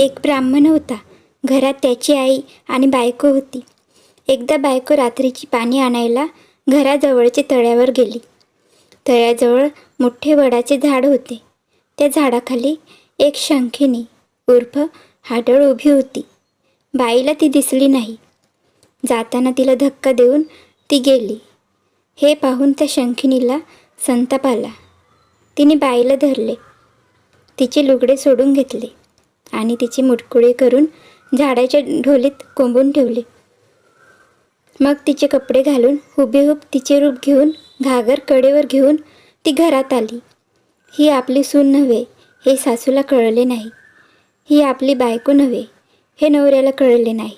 एक ब्राह्मण होता. घरात त्याची आई आणि बायको होती. एकदा बायको रात्रीची पाणी आणायला घराजवळच्या तळ्यावर गेली. तळ्याजवळ मोठे वडाचे झाड होते. त्या झाडाखाली एक शंखिनी उर्फ हाडळ उभी होती. बाईला ती दिसली नाही. जाताना तिला धक्का देऊन ती गेली. हे पाहून त्या शंखिनीला संताप आला. तिने बाईला धरले. तिचे लुगडे सोडून घेतले. आणि तिचे मुटकुळे करून झाडाच्या ढोलीत कोंबून ठेवले. मग तिचे कपडे घालून हुबेहूब तिचे रूप घेऊन घागर कडेवर घेऊन ती घरात आली. ही आपली सून नव्हे हे सासूला कळले नाही. ही आपली बायको नव्हे हे नवऱ्याला कळले नाही.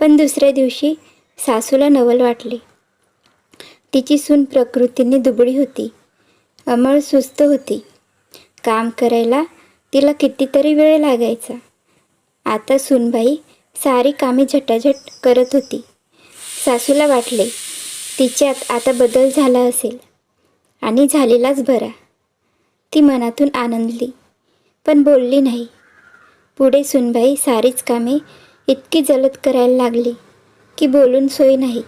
पण दुसऱ्या दिवशी सासूला नवल वाटले. तिची सून प्रकृतीने दुबळी होती अमळ सुस्त होती. काम करायला तिला कितीतरी वेळ लागायचा. आता सुनबाई सारी कामे झटाझट करत होती. सासूला वाटले तिच्यात आता बदल झाला असेल आणि झालेलाच बरा. ती मनातून आनंदली पण बोलली नाही. पुढे सुनबाई सारीच कामे इतकी जलद करायला लागली की बोलून सोय नाही.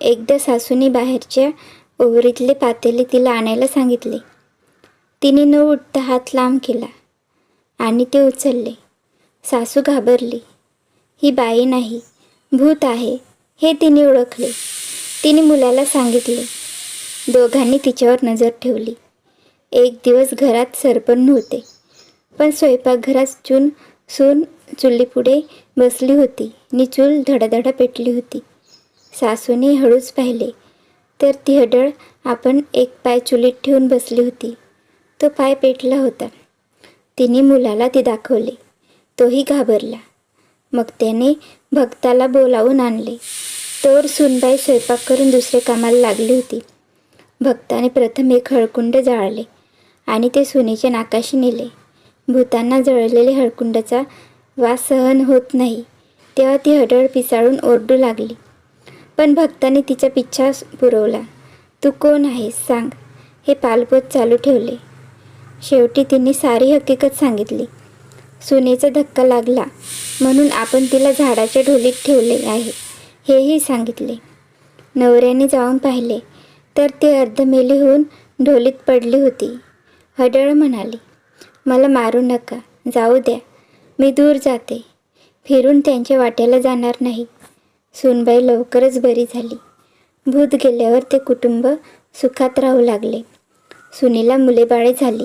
एकदा सासूने बाहेरच्या ओवरीतले पातेले तिला आणायला सांगितले. तिने न उठता हात लांब केला. आणि ते उचलले. सासू घाबरली. ही बाई नाही भूत आहे हे तिने ओळखले. तिने मुलाला सांगितले. दोघांनी तिच्यावर नजर ठेवली. एक दिवस घरात सरपण नव्हते पण स्वयंपाकघरात चून सून चुलीपुढे बसली होती. नि चूल धडाधडा पेटली होती. सासूने हळूच पाहिले. तर ती हडळ आपण एक पाय चुलीत ठेवून बसली होती. तो पाय पेटला होता. तिने मुलाला ते दाखवले. तोही घाबरला. मग त्याने भक्ताला बोलावून आणले. तोर सुनबाई स्वयंपाक करून दुसरे कामाला लागली होती. भक्ताने प्रथम एक हळकुंड जाळले आणि ते सुनेच्या नाकाशी नेले. भूतांना जळलेले हळकुंडाचा वास सहन होत नाही. तेव्हा ती हडळ पिसाळून ओरडू लागली. पण भक्ताने तिचा पिच्छा पुरवला. तू कोण आहेस? सांग. हे पालपोत चालू ठेवले. शेवटी तिने सारी हकीकत सांगितली. सुनेचा धक्का लागला. म्हणून आपण तिला झाडाच्या ढोलीत ठेवले आहे हेही सांगितले. नवऱ्याने जाऊन पाहिले तर ती अर्धमेली होऊन ढोलीत पडली होती. हडळ म्हणाली मला मारू नका जाऊ द्या मी दूर जाते. फिरून त्यांच्या वाट्याला जाणार नाही. सुनबाई लवकरच बरी झाली. भूत गेल्यावर ते कुटुंब सुखात राहू लागले. सुनीला मुलेबाळे झाली.